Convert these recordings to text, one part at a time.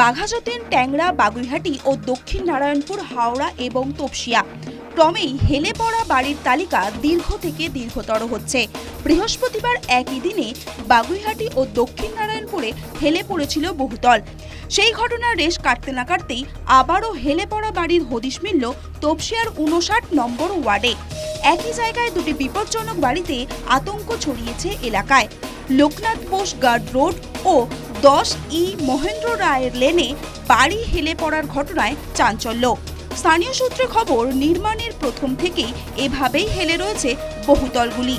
বাঘাযতীন, ট্যাংরা, বাগুইহাটি ও দক্ষিণ নারায়ণপুর, হাওড়া এবং তপসিয়া। ক্রমেই হেলে পড়া বাড়ির তালিকা দীর্ঘ থেকে দীর্ঘতর হচ্ছে। বৃহস্পতিবার একই দিনে বাগুইহাটি ও দক্ষিণ নারায়ণপুরে হেলে পড়েছিল বহুতল সেই ঘটনার রেশ কাটতে না কাটতেই আবারও হেলে পড়া বাড়ির হদিশ মিলল তপসিয়ার উনষাট নম্বর ওয়ার্ডে। একই জায়গায় দুটি বিপজ্জনক বাড়িতে আতঙ্ক ছড়িয়েছে এলাকায়। লোকনাথ বোস গার্ড রোড ও দশ ই মহেন্দ্র রায়ের লেনে বাড়ি হেলে পড়ার ঘটনায় চাঞ্চল্য। স্থানীয় সূত্রে খবর, নির্মাণের প্রথম থেকেই এভাবেই হেলে রয়েছে বহুতলগুলি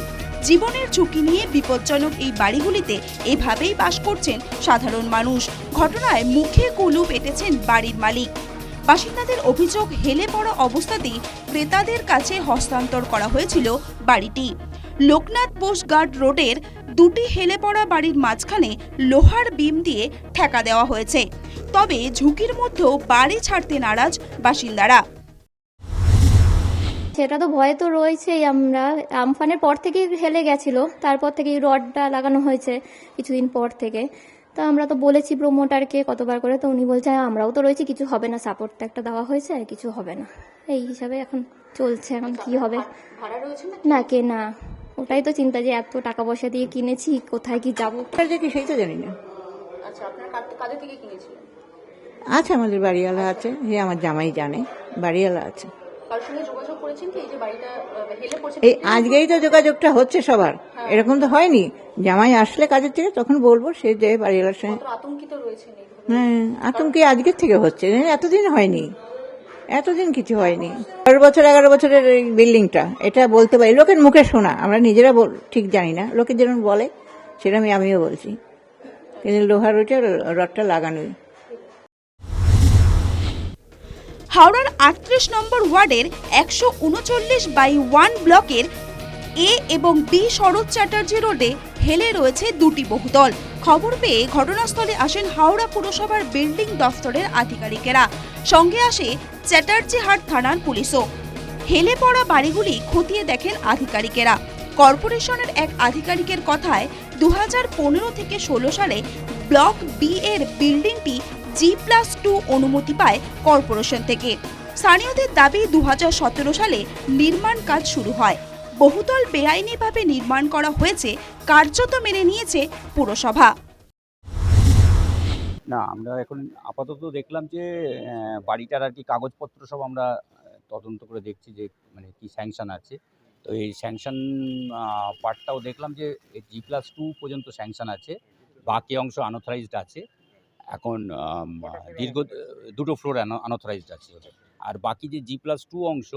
জীবনের ঝুঁকি নিয়ে বিপজ্জনক এই বাড়িগুলিতে এভাবেই বাস করছেন সাধারণ মানুষ। ঘটনায় মুখে কুলু পেটেছেন বাড়ির মালিক। বাসিন্দাদের অভিযোগ, হেলে পড়া অবস্থাতেই ক্রেতাদের কাছে হস্তান্তর করা হয়েছিল বাড়িটি। লোকনাথ বোস গার্ড রোডের দুটি হেলে পড়া বাড়ির মাঝখানে লোহার বিম দিয়ে ঠেকা দেওয়া হয়েছে। তবে ঝুঁকির মধ্যেও বাড়ি ছাড়তে নারাজ বাসিন্দারা। সেটা তো ভয়ে তো রয়েছেই আমরা আমফানের পর থেকেই হেলে গেছিল তারপর থেকে রডটা লাগানো হয়েছে কিছুদিন পর থেকে। তা আমরা তো বলেছি প্রোমোটারকে কতবার করে তো উনি বলছে "হ্যাঁ, আমরাও তো রয়েছি কিছু হবে না সাপোর্ট তো একটা দেওয়া হয়েছে আর কিছু হবে না। এই হিসাবে এখন চলছে এখন কি হবে? না কে না ওটাই তো চিন্তা যে এত টাকা পয়সা দিয়ে কিনেছি কোথায় কি যাব? কি সেই তো জানি না। আচ্ছা আপনার কাদ- থেকে কিনেছিলেন? আছে আমাদের বাড়িওয়ালা আছে যে আমার জামাই জানে বাড়িওয়ালা আছে। এই যে বাড়িটা আহ, হেলে পড়ছে এই আজকেই তো যোগাযোগটা হচ্ছে সবার। এরকম তো হয়নি। জামাই আসলে কাজের থেকে তখন বলব সে যে বাড়িওয়ালার সঙ্গে হ্যাঁ আতঙ্কে আজকের থেকে হচ্ছে এতদিন হয়নি। এতদিন কিছু হয়নি। বারো বছর, এগারো বছরের বিল্ডিংটা, এটা বলতে পারি। লোকের মুখে শোনা, আমরা নিজেরা ঠিক জানি না। লোকে যেরকম বলে, সেরকমই আমিও বলছি। কিন্তু লোহার ওইটা রডটা লাগানোই হাওড়ার আটত্রিশ নম্বর ওয়ার্ডের একশো উনচল্লিশ বাই ওয়ান ব্লকের এ এবং বি শরৎ চ্যাটার্জি রোডে হেলে রয়েছে দুটি বহুতল। খবর পেয়ে ঘটনাস্থলে আসেন হাওড়া পুরসভার বিল্ডিং দফতরের আধিকারিকেরা। সঙ্গে আসে চ্যাটার্জি হাট থানার পুলিশও। হেলে পড়া বাড়িগুলি খতিয়ে দেখেন আধিকারিকেরা। কর্পোরেশনের এক আধিকারিকের কথায় দুহাজার পনেরো থেকে ষোলো সালে ব্লক বি এর বিল্ডিংটি জি প্লাস টু অনুমতি পায় কর্পোরেশন থেকে। স্থানীয়দের দাবি দু হাজার সতেরো সালে নির্মাণ কাজ শুরু হয়। বহুতল বেআইনিভাবে নির্মাণ করা হয়েছে, কার্যত মেনে নিয়েছে পুরসভা। না আমরা এখন আপাতত দেখলাম যে বাড়িটার আর কি কাগজপত্র সব আমরা তদন্ত করে দেখছি যে মানে কি স্যাংশন আছে। তো এই স্যাংশন পার্টটাও দেখলাম যে জি প্লাস টু পর্যন্ত স্যাংশন আছে। বাকি অংশ আনঅথরাইজড আছে। এখন দীর্ঘ দুটো ফ্লোর আনঅথরাইজড আছে। আর বাকি যে জি প্লাস টু অংশ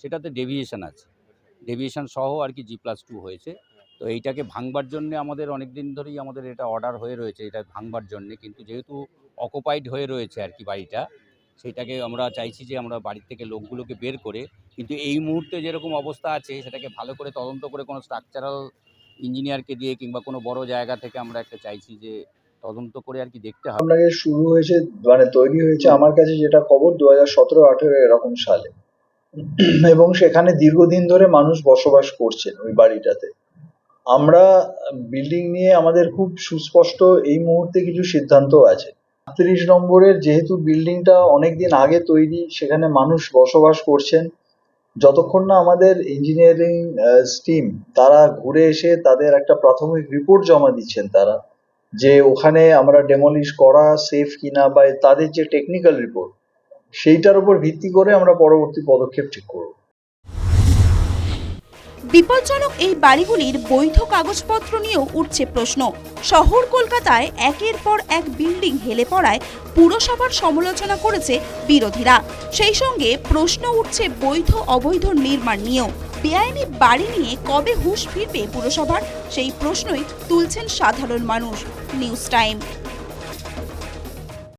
সেটাতে ডেভিয়েশন আছে। ডেভিয়েশন সহ আর কি জি প্লাস টু হয়েছে। তো এইটাকে ভাঙবার জন্যে আমাদের অনেক দিন ধরেই আমাদের এটা অর্ডার হয়ে রয়েছে, এটা ভাঙবার জন্যে। কিন্তু যেহেতু অকুপাইড হয়ে রয়েছে আর কি বাড়িটা, সেটাকে আমরা চাইছি যে আমরা বাড়ি থেকে লোকগুলোকে বের করে, কিন্তু এই মুহূর্তে যেরকম অবস্থা আছে, সেটাকে ভালো করে তদন্ত করে কোনো স্ট্রাকচারাল ইঞ্জিনিয়ারকে দিয়ে কিংবা কোনো বড় জায়গা থেকে আমরা একটা চাইছি যে তদন্ত করে আর কি দেখতে হবে। আপনাকে শুরু হয়েছে মানে তৈরি হয়েছে আমার কাছে যেটা খবর দু হাজার সতেরো আঠেরো এরকম সালে। এবং সেখানে দীর্ঘদিন ধরে মানুষ বসবাস করছেন ওই বাড়িটাতে। আমরা বিল্ডিং নিয়ে আমাদের খুব সুস্পষ্ট এই মুহূর্তে কিছু সিদ্ধান্ত আছে। আটত্রিশ নম্বরের যেহেতু বিল্ডিংটা অনেকদিন আগে তৈরি, সেখানে মানুষ বসবাস করছেন, যতক্ষণ না আমাদের ইঞ্জিনিয়ারিং স্টিম তারা ঘুরে এসে তাদের একটা প্রাথমিক রিপোর্ট জমা দিচ্ছেন তারা, যে ওখানে আমরা ডেমলিশ করা সেফ কিনা বা তাদের যে টেকনিক্যাল রিপোর্ট সেইটার উপর ভিত্তি করে আমরা পরবর্তী পদক্ষেপ ঠিক করব। বিপজ্জনক এই বাড়িগুলির বৈধ কাগজপত্র নিয়েও উঠছে প্রশ্ন। শহর কলকাতায় একের পর এক বিল্ডিং হেলে পড়ায় পুরসভার সমালোচনা করেছে বিরোধীরা। সেই সঙ্গে প্রশ্ন উঠছে বৈধ অবৈধ নির্মাণ নিয়েও। বেআইনি বাড়ি নিয়ে কবে হুশ ফিরবে পুরসভার? সেই প্রশ্নই তুলছেন সাধারণ মানুষ। News time.